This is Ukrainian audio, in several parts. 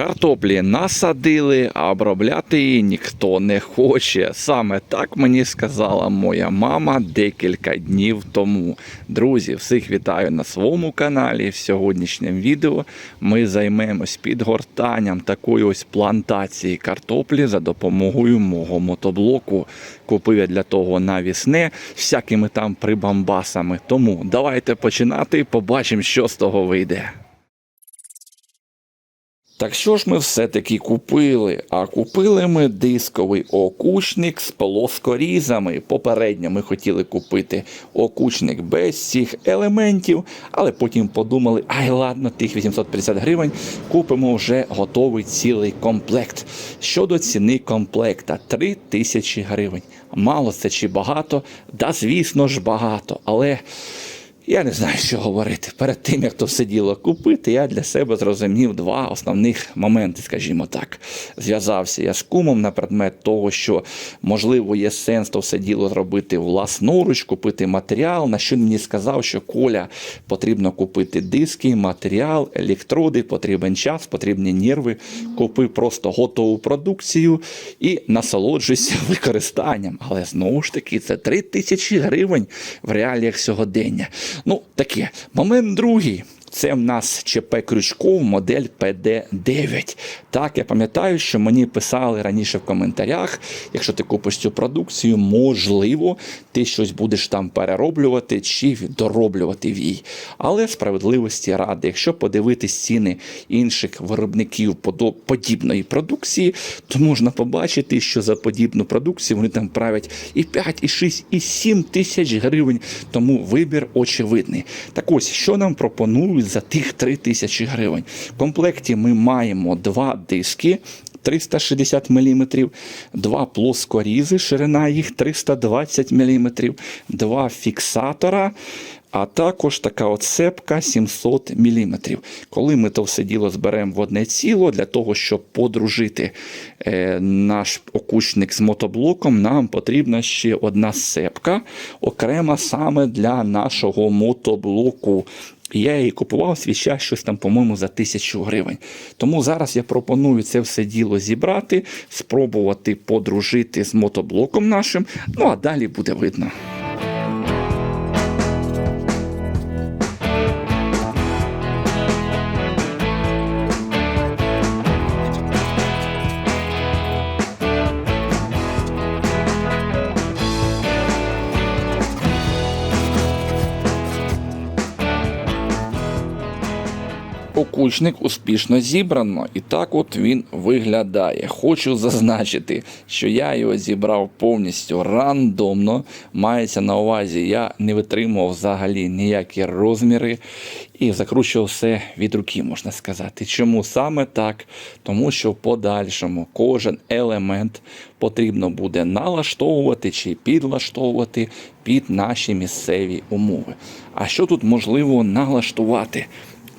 Картоплі насадили, а обробляти її ніхто не хоче. Саме так мені сказала моя мама декілька днів тому. Друзі, всіх вітаю на своєму каналі. В сьогоднішньому відео ми займемось підгортанням такої ось плантації картоплі за допомогою мого мотоблоку. Купив я для того навісне всякими там прибамбасами. Тому давайте починати побачимо, що з того вийде. Так що ж ми все-таки купили? А купили ми дисковий окучник з плоскорізами. Попередньо ми хотіли купити окучник без цих елементів, але потім подумали, ай ладно, тих 850 гривень купимо вже готовий цілий комплект. Щодо ціни комплекта 3 тисячі гривень. Мало це чи багато? Да, звісно ж, багато, але. Я не знаю, що говорити. Перед тим, як то все діло купити, я для себе зрозумів два основних моменти, скажімо так. Зв'язався я з кумом на предмет того, що можливо є сенс то все діло зробити власноруч, купити матеріал. На що мені сказав, що Коля потрібно купити диски, матеріал, електроди, потрібен час, потрібні нерви. Купи просто готову продукцію і насолоджуйся використанням. Але знову ж таки, це 3 тисячі гривень в реаліях сьогодення. Ну, таке. Момент другий. Це в нас ЧП Крючков, модель PD9. Так, я пам'ятаю, що мені писали раніше в коментарях, якщо ти купиш цю продукцію, можливо, ти щось будеш там перероблювати чи дороблювати в їй. Але справедливості ради, якщо подивитись ціни інших виробників подібної продукції, то можна побачити, що за подібну продукцію вони там правять і 5, і 6, і 7 тисяч гривень. Тому вибір очевидний. Так ось, що нам пропонують за тих 3 тисячі гривень? В комплекті ми маємо два диски. 360 мм, два плоскорізи, ширина їх 320 мм, два фіксатора, а також така от цепка 700 мм. Коли ми то все діло зберемо в одне ціло, для того, щоб подружити е, наш окучник з мотоблоком, нам потрібна ще одна цепка, окрема саме для нашого мотоблоку. Я її купував свій час щось там, по-моєму, за тисячу гривень. Тому зараз я пропоную це все діло зібрати, спробувати подружити з мотоблоком нашим. Ну а далі буде видно. Окучник успішно зібрано, і так от він виглядає. Хочу зазначити, що я його зібрав повністю рандомно. Мається на увазі, я не витримував взагалі ніякі розміри і закручував все від руки, можна сказати. Чому саме так? Тому що в подальшому кожен елемент потрібно буде налаштовувати чи підлаштовувати під наші місцеві умови. А що тут можливо налаштувати?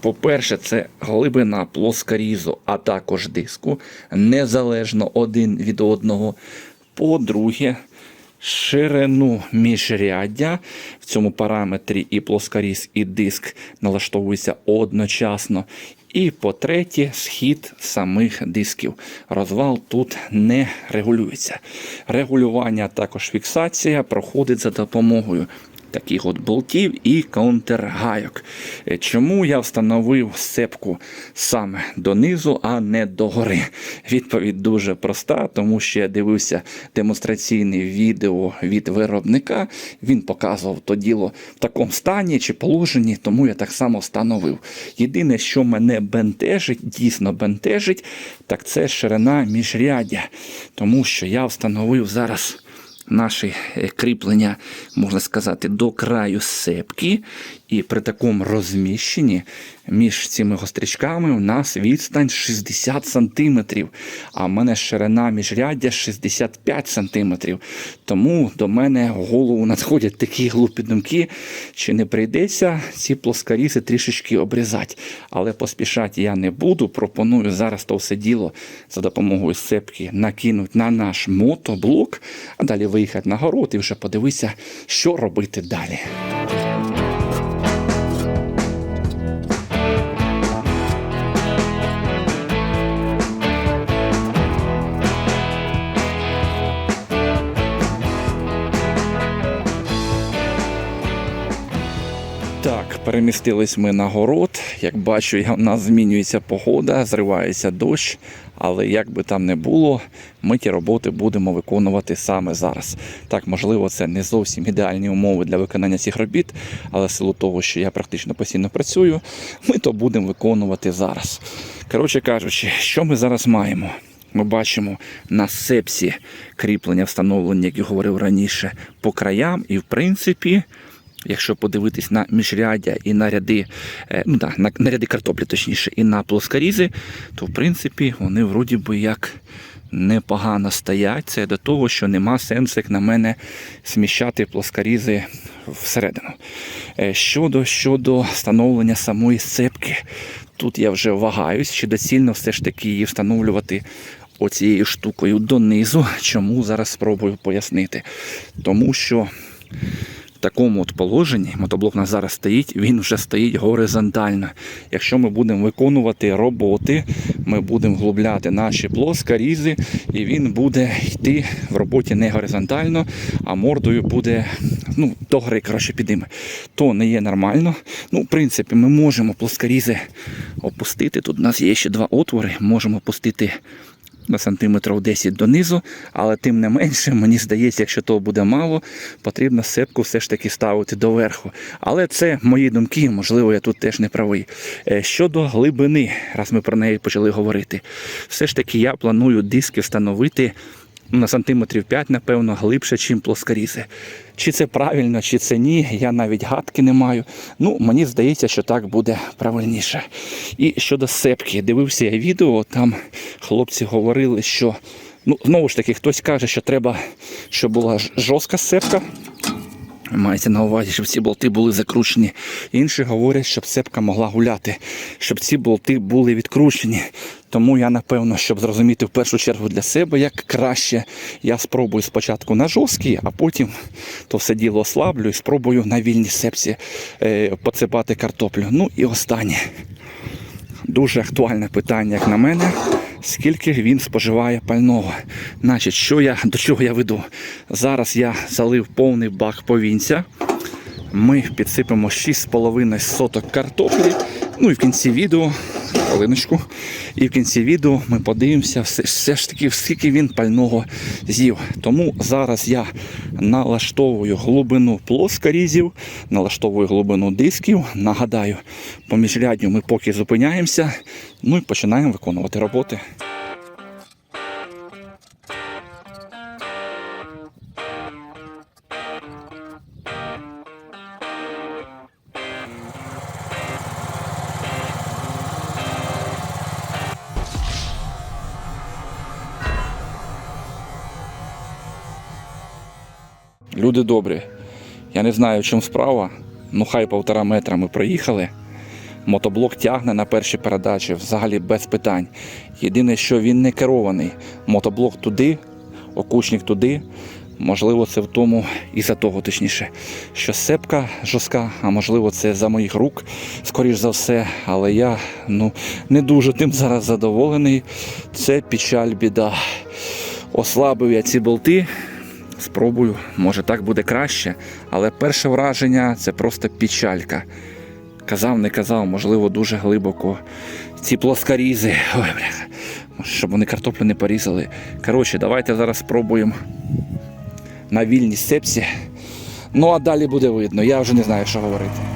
По-перше, це глибина плоскорізу, а також диску, незалежно один від одного. По-друге, ширину міжряддя в цьому параметрі і плоскоріз, і диск налаштовуються одночасно. І по-третє, схід самих дисків. Розвал тут не регулюється. Регулювання, також фіксація проходить за допомогою таких от болтів і контргайок. Е, Чому я встановив сцепку саме донизу, а не догори? Відповідь дуже проста, тому що я дивився демонстраційне відео від виробника. Він показував то діло в такому стані чи положенні, тому я так само встановив. Єдине, що мене бентежить, дійсно бентежить, так це ширина міжряддя, тому що я встановив зараз наші е, кріплення, можна сказати, до краю сепки. І при такому розміщенні між цими гострячками у нас відстань 60 см, а в мене ширина міжряддя 65 см. Тому до мене в голову надходять такі глупі думки, чи не прийдеться ці плоскорізи трішечки обрізати. Але поспішати я не буду. Пропоную зараз то все діло за допомогою сепки накинути на наш мотоблок, а далі виїхати на город і вже подивися, що робити далі. Так, перемістились ми на город. Як бачу, у нас змінюється погода, зривається дощ. Але як би там не було, ми ті роботи будемо виконувати саме зараз. Так, можливо, це не зовсім ідеальні умови для виконання цих робіт, але в силу того, що я практично постійно працюю, ми то будемо виконувати зараз. Коротше кажучи, що ми зараз маємо? Ми бачимо на сепсі кріплення встановлення, як я говорив раніше, по краям, і в принципі. Якщо подивитись на міжряддя і на ряди, е, ну да, на, на ряди картоплі, точніше, і на плоскорізи, то в принципі вони вроді би як непогано стоять. Це до того, що нема сенсу, як на мене, сміщати плоскорізи всередину. Е, Щодо, щодо встановлення самої сцепки, тут я вже вагаюсь, чи доцільно все ж таки її встановлювати оцією штукою донизу. Чому зараз спробую пояснити. Тому що такому от положенні мотоблок у нас зараз стоїть, він вже стоїть горизонтально. Якщо ми будемо виконувати роботи, ми будемо вглубляти наші плоскорізи, і він буде йти в роботі не горизонтально, а мордою буде ну, до гори, коротше, підійме. То не є нормально. Ну, в принципі, ми можемо плоскорізи опустити. Тут у нас є ще два отвори, можемо опустити на сантиметрів 10 донизу, але тим не менше, мені здається, якщо того буде мало, потрібно сепку все ж таки ставити доверху. Але це мої думки, можливо, я тут теж не правий. Е, Щодо глибини, раз ми про неї почали говорити, все ж таки я планую диски встановити. Ну, На сантиметрів 5, напевно, глибше, ніж плоскорізи. Чи це правильно, чи це ні, я навіть гадки не маю. Ну, мені здається, що так буде правильніше. І щодо сепки, дивився я відео, там хлопці говорили, що ну, знову ж таки, хтось каже, що треба, щоб була жорстка сепка. Мається на увазі, щоб ці болти були закручені. Інші говорять, щоб сепка могла гуляти, щоб ці болти були відкручені. Тому я, напевно, щоб зрозуміти в першу чергу для себе, як краще, я спробую спочатку на жорсткій, а потім то все діло ослаблю і спробую на вільній сепсі е, поцепати картоплю. Ну і останнє. Дуже актуальне питання, як на мене, скільки він споживає пального. Значить, що я, до чого я веду? Зараз я залив повний бак повінця. Ми підсипемо 6,5 соток картоплі. Ну і в кінці відео, хвилиночку, і в кінці відео ми подивимося, все, все ж таки, скільки він пального з'їв. Тому зараз я налаштовую глибину плоскорізів, налаштовую глибину дисків. Нагадаю, по міжрядню ми поки зупиняємося, ну і починаємо виконувати роботи. Люди добрі. Я не знаю, чому справа. Ну, хай півтора метра ми проїхали. Мотоблок тягне на першій передачі взагалі без питань. Єдине, що він не керований. Мотоблок туди, окучник туди. Можливо, це в тому і за того, точніше, що сепка жорстка, а можливо, це за моїх рук, скоріш за все. Але я ну, не дуже тим зараз задоволений. Це печаль, біда. Ослабив я ці болти. Спробую, може так буде краще, але перше враження це просто печалька. Казав, не казав, можливо, дуже глибоко. Ці плоскорізи. Ой, бляха. Щоб вони картоплю не порізали. Коротше, давайте зараз спробуємо на вільній сепсі. Ну а далі буде видно. Я вже не знаю, що говорити.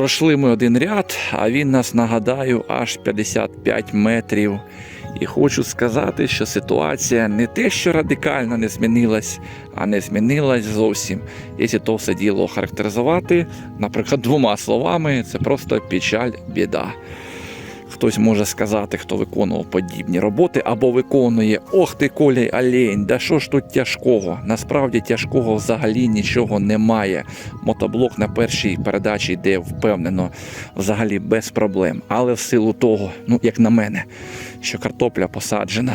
Пройшли ми один ряд, а він нас, нагадаю, аж 55 метрів. І хочу сказати, що ситуація не те, що радикально не змінилась, а не змінилась зовсім. Якщо то все діло характеризувати, наприклад, двома словами, це просто печаль, біда. Хтось може сказати, хто виконував подібні роботи, або виконує Ох ти колій Олень, да що ж тут тяжкого? Насправді тяжкого взагалі нічого немає. Мотоблок на першій передачі йде впевнено, взагалі без проблем. Але в силу того, ну як на мене, що картопля посаджена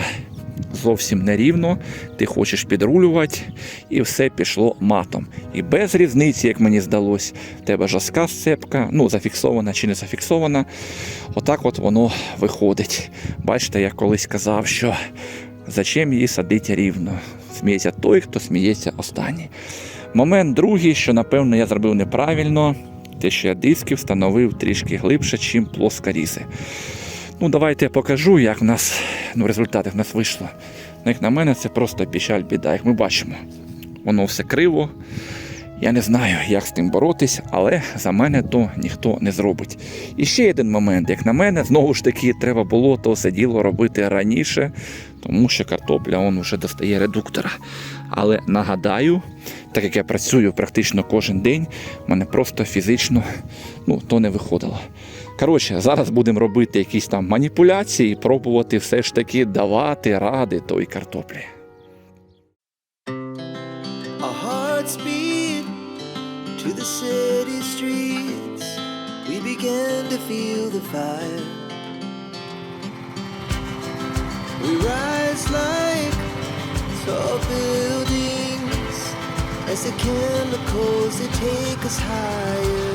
зовсім нерівно, ти хочеш підрулювати, і все пішло матом. І без різниці, як мені здалось, в тебе жорстка сцепка, ну, зафіксована чи не зафіксована. Отак от воно виходить. Бачите, я колись казав, що зачем її садити рівно? Сміється той, хто сміється останній. Момент другий, що напевно я зробив неправильно, те, що я диски встановив трішки глибше, ніж плоскорізи. Ну, давайте я покажу, як в нас ну, результати в нас вийшло. Ну, як на мене, це просто печаль біда, як ми бачимо. Воно все криво. Я не знаю, як з тим боротись, але за мене то ніхто не зробить. І ще один момент, як на мене, знову ж таки, треба було то все діло робити раніше, тому що картопля он вже достає редуктора. Але нагадаю, так як я працюю практично кожен день, в мене просто фізично ну, то не виходило. Коротше, зараз будемо робити якісь там маніпуляції і пробувати все ж таки давати ради той картоплі. We rise like tall buildings as the chemicals they take us higher.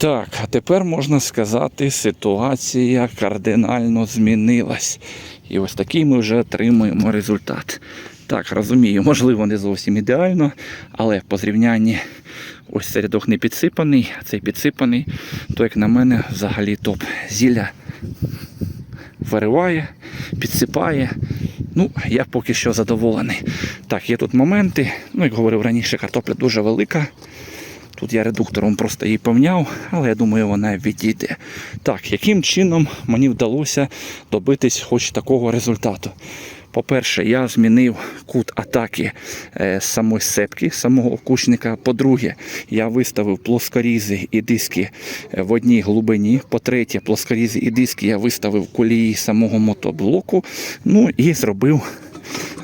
Так, а тепер можна сказати, ситуація кардинально змінилась. І ось такий ми вже отримуємо результат. Так, розумію, можливо, не зовсім ідеально, але по зрівнянні ось цей рядок не підсипаний, а цей підсипаний, то, як на мене, взагалі топ. Зілля вириває, підсипає. Ну, я поки що задоволений. Так, є тут моменти. Ну, як говорив раніше, картопля дуже велика. Тут я редуктором просто її помняв, але я думаю, вона відійде. Так, яким чином мені вдалося добитись хоч такого результату? По-перше, я змінив кут атаки е, самої сепки, самого окучника. По-друге, я виставив плоскорізи і диски е, в одній глибині. По-третє, плоскорізи і диски я виставив колії самого мотоблоку. Ну і зробив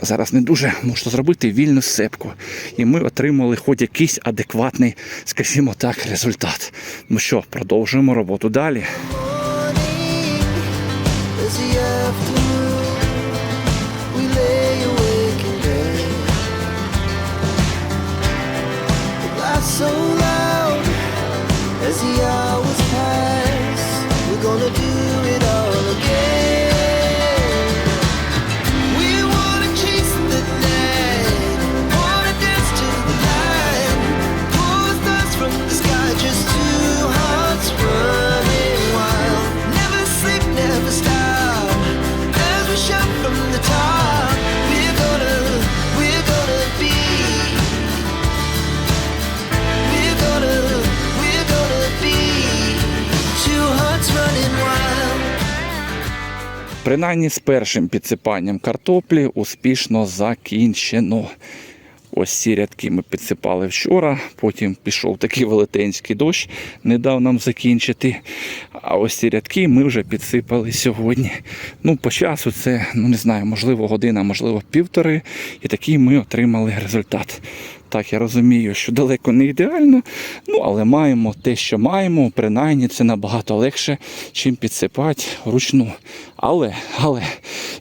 зараз не дуже можна зробити вільну сепку. І ми отримали хоч якийсь адекватний, скажімо так, результат. Ну що, продовжуємо роботу далі. Принаймні з першим підсипанням картоплі успішно закінчено. Ось ці рядки ми підсипали вчора, потім пішов такий велетенський дощ, не дав нам закінчити. А ось ці рядки ми вже підсипали сьогодні. Ну, по часу це, ну не знаю, можливо, година, можливо, півтори. І такий ми отримали результат. Так, я розумію, що далеко не ідеально, ну але маємо те, що маємо. Принаймні це набагато легше, чим підсипати вручну. Але, але,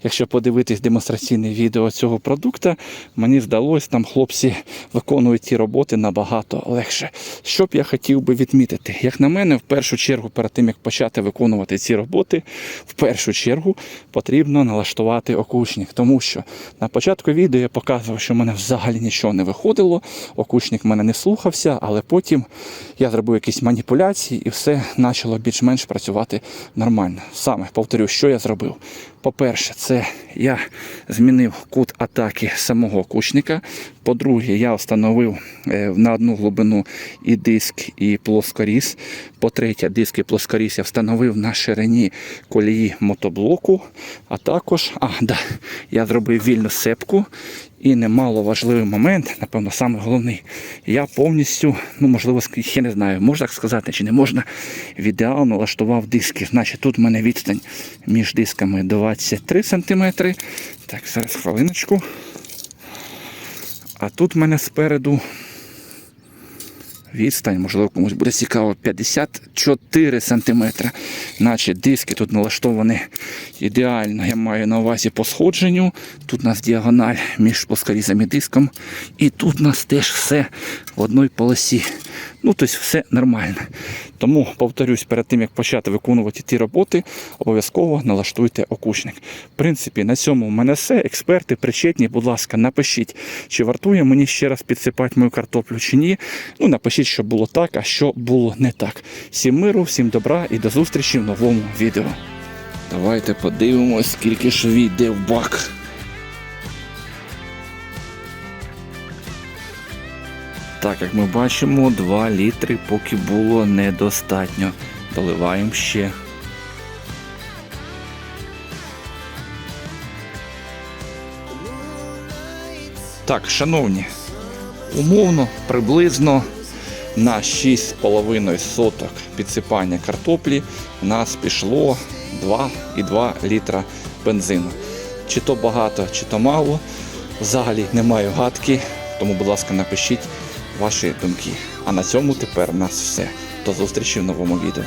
якщо подивитись демонстраційне відео цього продукту, мені здалось, там хлопці виконують ті роботи набагато легше. Що б я хотів би відмітити? Як на мене, в першу чергу, перед тим як почати виконувати ці роботи, в першу чергу потрібно налаштувати окучник, тому що на початку відео я показував, що в мене взагалі нічого не виходило, окучник мене не слухався, але потім я зробив якісь маніпуляції і все почало більш-менш працювати нормально. Саме повторю, що я зробив. По-перше, це я змінив кут атаки самого кучника. По-друге, я встановив е, на одну глибину і диск, і плоскоріз. По-третє, диск і плоскоріз я встановив на ширині колії мотоблоку. А також, а, да, я зробив вільну сепку. І немало важливий момент, напевно, саме головний. Я повністю, ну можливо, я не знаю, можна так сказати чи не можна, в ідеал налаштував диски. Значить, тут в мене відстань між дисками 23 см. Так, зараз хвилиночку. А тут в мене спереду відстань, можливо, комусь буде цікаво, 54 см. Наче диски тут налаштовані ідеально. Я маю на увазі по сходженню. Тут у нас діагональ між плоскорізом і диском. І тут у нас теж все в одній полосі. Ну, тобто все нормально. Тому, повторюсь, перед тим як почати виконувати ті роботи, обов'язково налаштуйте окучник. В принципі, на цьому в мене все. Експерти причетні, будь ласка, напишіть, чи вартує мені ще раз підсипати мою картоплю чи ні. Ну, напишіть, що було так, а що було не так. Всім миру, всім добра і до зустрічі в новому відео. Давайте подивимось, скільки ж війде в бак. Так, як ми бачимо, 2 літри поки було недостатньо. Доливаємо ще. Так, шановні, умовно, приблизно на 6,5 соток підсипання картоплі в нас пішло 2,2 літра бензину. Чи то багато, чи то мало. Взагалі не маю гадки, тому, будь ласка, напишіть ваші думки. А на цьому тепер у нас все. До зустрічі в новому відео.